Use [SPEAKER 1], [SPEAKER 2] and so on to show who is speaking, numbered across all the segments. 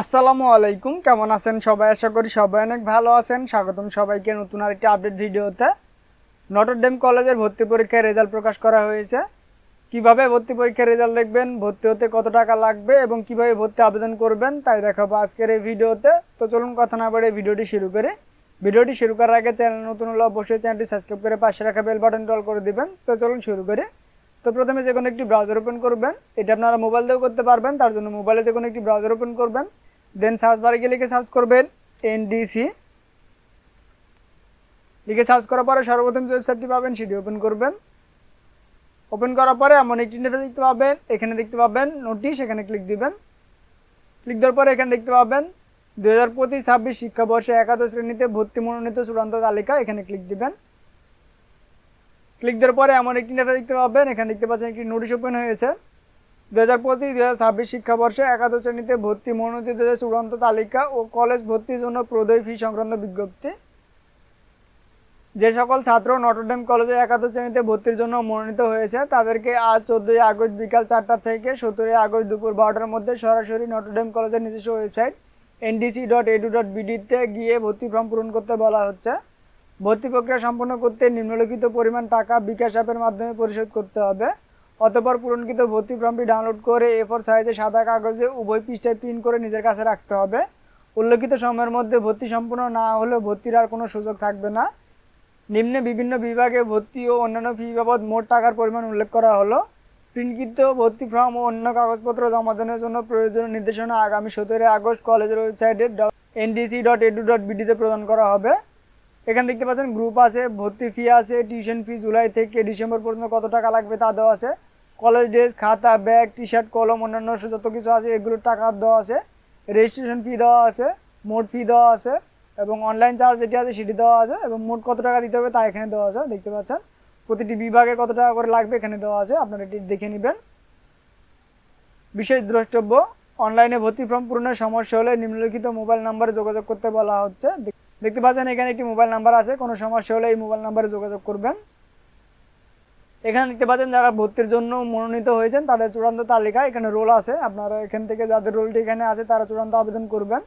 [SPEAKER 1] আসসালামু আলাইকুম, কেমন আছেন সবাই? আশা করি সবাই অনেক ভালো আছেন। স্বাগতম সবাইকে নতুন আরেকটি আপডেট ভিডিওতে। নটরডেম কলেজের ভর্তি পরীক্ষার রেজাল্ট প্রকাশ করা হয়েছে। কীভাবে ভর্তি পরীক্ষার রেজাল্ট দেখবেন, ভর্তি হতে কত টাকা লাগবে এবং কীভাবে ভর্তি আবেদন করবেন, তাই দেখাবো আজকের এই ভিডিওতে। তো চলুন কথা না বাড়িয়ে ভিডিওটি শুরু করে। ভিডিওটি শুরু করার আগে চ্যানেল নতুন হলে অবশ্যই চ্যানেলটি সাবস্ক্রাইব করে পাশে রাখা বেল বাটন অল করে দিবেন। তো চলুন শুরু করে। তো প্রথমে যে কোনো একটি ব্রাউজার ওপেন করবেন। এটা আপনারা মোবাইল দিয়েও করতে পারবেন, তার জন্য মোবাইলে যে কোনো একটি ব্রাউজার ওপেন করবেন। দেন সার্চ বারে গিয়ে লিখে সার্চ করবেন এনডিসি লিখে সার্চ করার পরে সর্বপ্রথম যে ওয়েবসাইটটি পাবেন, সেটি ওপেন করবেন। ওপেন করার পরে এমন একটি ইন্টারফেস দেখতে পাবেন, এখানে দেখতে পাবেন নোটিশ এখানে ক্লিক দিবেন। ক্লিক দেওয়ার পরে এখানে দেখতে পাবেন দু হাজার পঁচিশ ছাব্বিশ শিক্ষাবর্ষে একাদশ শ্রেণীতে ভর্তি মনোনীত চূড়ান্ত তালিকা, এখানে ক্লিক দিবেন। ক্লিক দেওয়ার পরে এমন একটি ইন্টারফেস দেখতে পাবেন, এখানে দেখতে পাচ্ছেন একটি নোটিশ ওপেন হয়েছে। দু হাজার পঁচিশ দু হাজার ছাব্বিশ শিক্ষাবর্ষে একাদশ শ্রেণীতে ভর্তি মনোনীতদের চূড়ান্ত তালিকা ও কলেজ ভর্তির জন্য প্রদয় ফি সংক্রান্ত বিজ্ঞপ্তি। যে সকল ছাত্র নটরডেম কলেজে একাদশ শ্রেণীতে ভর্তির জন্য মনোনীত হয়েছে, তাদেরকে আজ চোদ্দোই আগস্ট বিকাল চারটা থেকে সতেরোই আগস্ট দুপুর বারোটার মধ্যে সরাসরি নটরডেম কলেজের নিজস্ব website NDC dot edu dot বিডিতে গিয়ে ভর্তি ফর্ম পূরণ করতে বলা হচ্ছে। ভর্তি প্রক্রিয়া সম্পন্ন করতে নিম্নলিখিত পরিমাণ টাকা বিকাশ অ্যাপের মাধ্যমে পরিশোধ করতে হবে। অতপর পূরণকৃত ভর্তি ফর্মটি ডাউনলোড করে এ ফোর সাইজে সাদা কাগজে উভয় পৃষ্ঠায় প্রিন্ট করে নিজের কাছে রাখতে হবে। উল্লেখিত সময়ের মধ্যে ভর্তি সম্পূর্ণ না হলে ভর্তির আর কোনো সুযোগ থাকবে না। নিম্নে বিভিন্ন বিভাগে ভর্তি ও অন্যান্য ফি বাবদ মোট টাকার পরিমাণ উল্লেখ করা হলো। প্রিন্টকৃত ভর্তি ফর্ম ও অন্য কাগজপত্র জমা দানের জন্য প্রয়োজনীয় নির্দেশনা আগামী সতেরোই আগস্ট কলেজের ওয়েবসাইটে dot NDC dot edu dot বিডিতে প্রদান করা হবে। এখানে দেখতে পাচ্ছেন গ্রুপ আছে, ভর্তি ফি আছে টিউশন ফি জুলাই থেকে ডিসেম্বর পর্যন্ত কত টাকা লাগবে তা দেওয়া আছে। কলেজ ড্রেস খাতা ব্যাগ টি শার্ট কলম, অন্যান্য যত কিছু আছে, এগুলোর টাকা দেওয়া আছে। রেজিস্ট্রেশন ফি দেওয়া আছে, মোট ফি দেওয়া আছে এবং অনলাইন চার্জ যেটি আছে সেটি দেওয়া আছে এবং মোট কত টাকা দিতে হবে তা এখানে দেওয়া আছে, দেখতে পাচ্ছেন। প্রতিটি বিভাগে কত টাকা করে লাগবে এখানে দেওয়া আছে, আপনারা এটি দেখে নেবেন। বিশেষ দ্রষ্টব্য অনলাইনে ভর্তি ফর্ম পূরণের সমস্যা হলে নিম্নলিখিত মোবাইল নাম্বারে যোগাযোগ করতে বলা হচ্ছে। দেখতে পাচ্ছেন এখানে একটি মোবাইল নাম্বার আছে, কোনো সমস্যা হলে এই মোবাইল নাম্বারে যোগাযোগ করবেন। এখানে দেখতে পাচ্ছেন যারা ভর্তির জন্য মনোনীত হয়েছেন, তাদের চূড়ান্ত তালিকা এখানে রোল আছে। আপনারা এখান থেকে যাদের রোলটি এখানে আছে, তারা চূড়ান্ত আবেদন করবেন।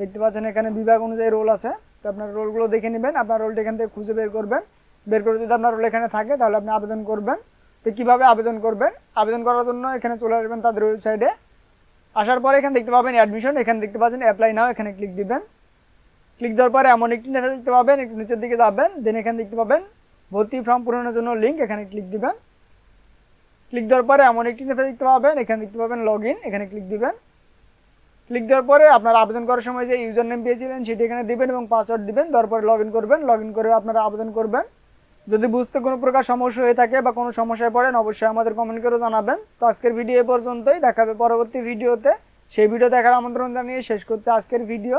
[SPEAKER 1] দেখতে পাচ্ছেন এখানে বিভাগ অনুযায়ী রোল আছে। তো আপনার রোলগুলো দেখে নেবেন, আপনার রোলটি এখান থেকে খুঁজে বের করবেন। বের করে যদি আপনার রোল এখানে থাকে, তাহলে আপনি আবেদন করবেন। তো কীভাবে আবেদন করবেন? আবেদন করার জন্য এখানে চলে আসবেন তাদের ওয়েবসাইটে। আসার পরে এখানে দেখতে পাবেন অ্যাডমিশন, এখানে দেখতে পাচ্ছেন অ্যাপ্লাই নাও, এখানে ক্লিক দিবেন। ক্লিক দেওয়ার পরে এমন একটি নেতা দেখতে পাবেন, একটু নিচের দিকে যাবেন দেন এখানে দেখতে পাবেন ভর্তি ফর্ম পূরণের জন্য লিঙ্ক এখানে ক্লিক দিবেন। ক্লিক দেওয়ার পরে এমন একটি নেতা দেখতে পাবেন, এখানে দেখতে পাবেন লগ এখানে ক্লিক দিবেন। ক্লিক দেওয়ার পরে আপনার আবেদন করার সময় যে ইউজার নেম পেয়েছিলেন সেটি এখানে দিবেন এবং পাসওয়ার্ড দিবেন, দেওয়ার পরে লগ করবেন লগ করে আপনারা আবেদন করবেন। যদি বুঝতে কোনো প্রকার সমস্যা হয়ে থাকে বা কোনো সমস্যায় পড়েন, অবশ্যই আমাদের কমেন্ট করে জানাবেন। তো আজকের ভিডিও এ পর্যন্তই, দেখাবে পরবর্তী ভিডিওতে সেই ভিডিও দেখার আমন্ত্রণ জানিয়ে শেষ করছে আজকের ভিডিও